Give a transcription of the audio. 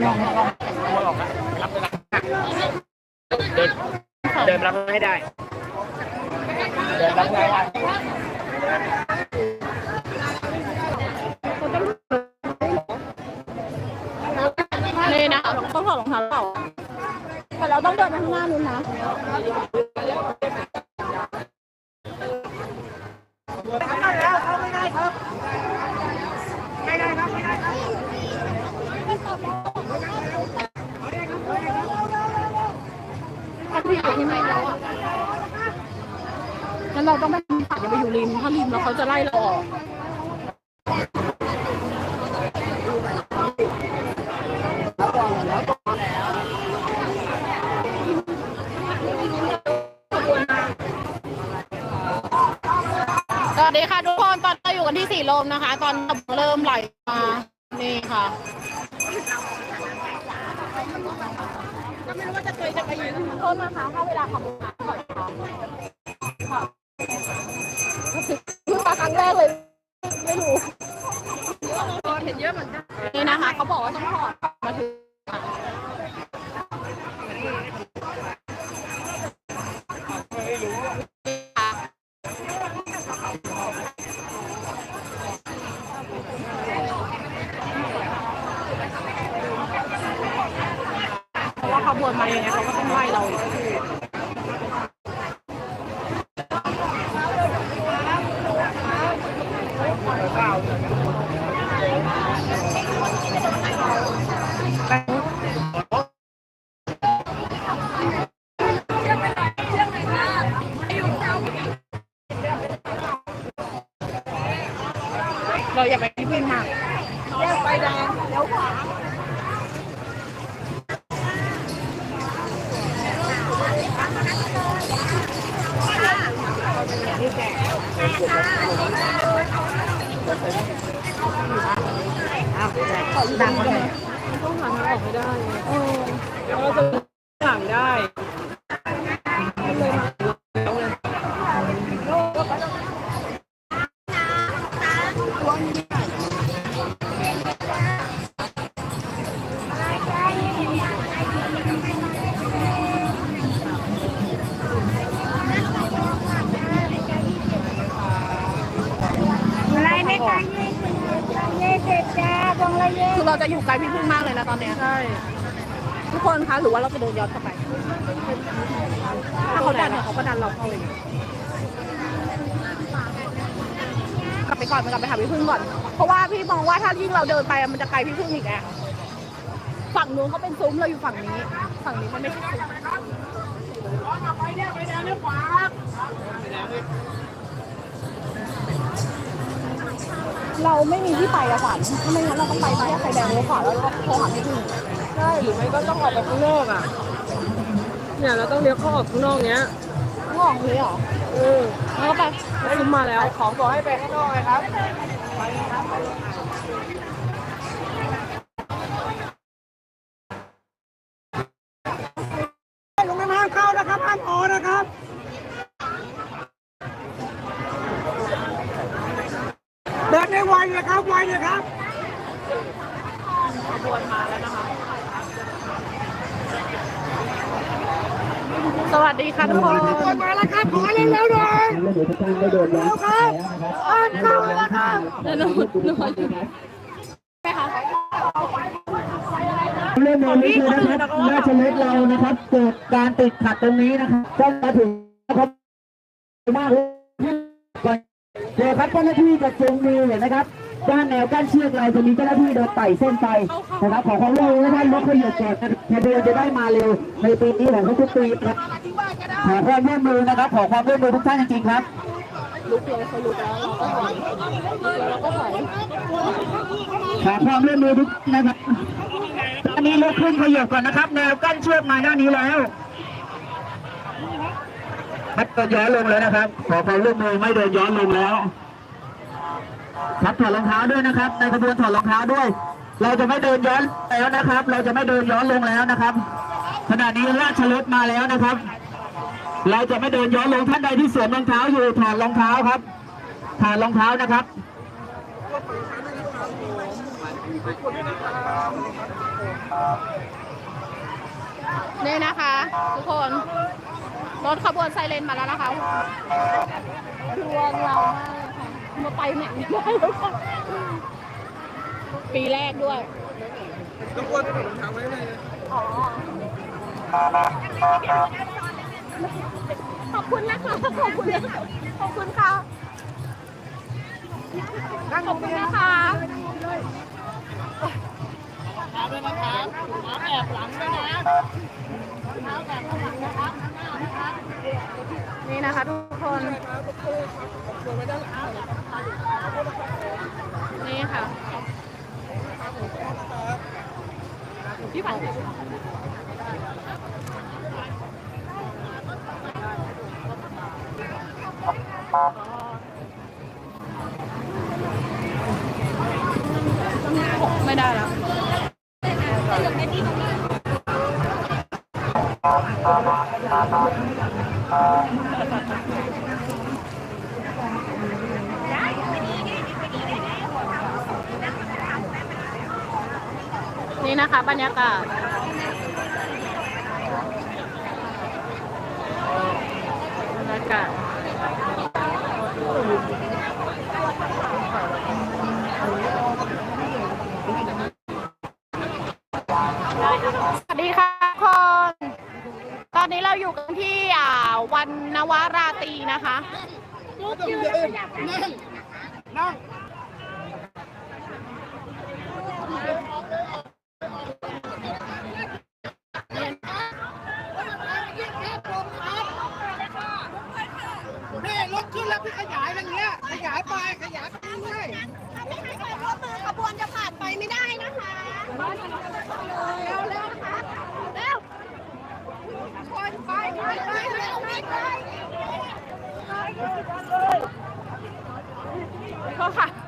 เลยนะเดินเดินรับให้ได้ เดินรับให้ได้นี่นะต้องถอดรองเท้าเปล่าแต่เราต้องเดินไปข้างหน้านู้นนะถ้าพี่อยู่ ที่ไหนแล้วอะงั้นเราต้องไปตัดอย่าไปอยู่ริม ถ้าริมแล้วเขาจะไล่เราออกสวัสดีค่ะทุกคนตอนเราอยู่กันที่สี่ลมนะคะ ตอนเริ่มไหลมา นี่ค่ะ ก็ไม่รู้ว่าจะเคยจะไปยืนโทษนะคะถ้าเวลาขับรถมาก่อนค่ะเพิ่งมาครั้งแรกเลย ไม่รู้เห็นเยอะเหมือนกันนี่นะคะ เขาบอกว่าต้องถอด นมาอย่างไงเขาก็ต้องไล่เราเราอย่าไปที่พึ่งมากแยกไฟแดงเลี้ยวขวา ขอดังเลยต้องหาทางออกไม่ได้ออแล้วเราจะ จะอยู่ไกลพี่พึ่งมากเลยนะตอนเนี้ยใช่ทุกคนคะหรือว่าเราจะเดินย้อนกลับไป ถ้าเขาดันเนี่ยเขาก็ดันเราเข้าเลยกลับไปก่อนไปกลับไปหาพี่พึ่งก่อน เพราะว่าพี่มองว่าถ้ายิ่งเราเดินไปอะมันจะไกลพี่พึ่งอีกไงฝั่งนู้นเขาเป็นซุ้มเราอยู่ฝั่งนี้ ฝั่งนี้มันไม่ใช่ซุ้ม เราไม่มีที่ไปอะฝันถ้าไม่งั้นเราต้องไปแยกไฟแดงเลี้ยวขวาแล้วก็โทรหาพี่พึ่งใช่หรือไม่ก็ต้องออกไปข้างนอกอะ เนี่ยเราต้องเลี้ยวเข้าออกข้างนอกเนี้ยงอกเลยเหรอเออแล้วก็ไปแล้วซุ้มมาแล้ว ของบอกให้ไปข้างนอกเลยครับลุง เดินได้ไวนะครับไวนะครับขบวนมาแล้วนะคะ สวัสดีค่ะทุกคนคนมาแล้วครับขอเร็วๆหน่อยแล้วเดี๋ยวทุกท่านได้โดนย้อนไปแล้วนะครับอ่านเข้าแล้วครับแล้วหนูหนูไหมคะเรื่องนี้คือนะครับราชเล็กเรานะครับเกิดการติดขัดตรงนี้นะครับต้องมาถึงนะครับมากเลย เดี๋ยวครับเจ้าหน้าที่จะจูงมือเนี่ยนะครับด้านแนวกั้นเชือกเราจะมีเจ้าหน้าที่เดินไต่เส้นไปนะครับ ขอความร่วมมือนะครับรถขยับก่อนขบวนจะได้มาเร็ว ในปีนี้ของทุกปีครับขอความร่วมมือนะครับ ขอความร่วมมือทุกท่านจริงๆครับลุกเลยเขาลุกแล้วเราก็ถอยเราก็ถอยขอความร่วมมือทุกท่านะครับตอนนี้ลุกขึ้นขยับก่อนนะครับ แนวกั้นเชือกมาด้านนี้แล้ว ไม่เดินย้อนลงแล้วนะครับ ขอความร่วมมือไม่เดินย้อนลงแล้ว ครับถอดรองเท้าด้วยนะครับ ในขบวนถอดรองเท้าด้วย เราจะไม่เดินย้อนแล้วนะครับ เราจะไม่เดินย้อนลงแล้วนะครับขณะนี้ราชรถมาแล้วนะครับ เราจะไม่เดินย้อนลงท่านใดที่สวมรองเท้าอยู่ถอดรองเท้าครับถอดรองเท้านะครับนี่นะคะ ทุกคน รถขบวนไซเรนมาแล้วนะคะดวงเรามากเลยค่ะมาไปไหนไม่ได้แล้วค่ะปีแรกด้วยต้องควรจะทำไว้ไหมอ๋อขอบคุณนะคะขอบคุณนะคะขอบคุณค่ะขอบคุณนะคะขาด้วยนะครับขาแอบหลังด้วยนะนี่ นี่นะคะทุกคน นี่ค่ะ พี่ผันไม่ได้แล้ว นี่นะคะบรรยากาศบรรยากาศ สวัสดีค่ะทุกคน ต อนนี้เราอยู่กันที่วันนวราตรีนะคะนั่งนี่รถขึ้นแล้วพี่ขยายอย่างเงี้ย ขยายไป ขยายไปเรื่อยขบวนจะผ่านไปไม่ได้นะคะเร็วเร็วนะคะ เขอค่ะ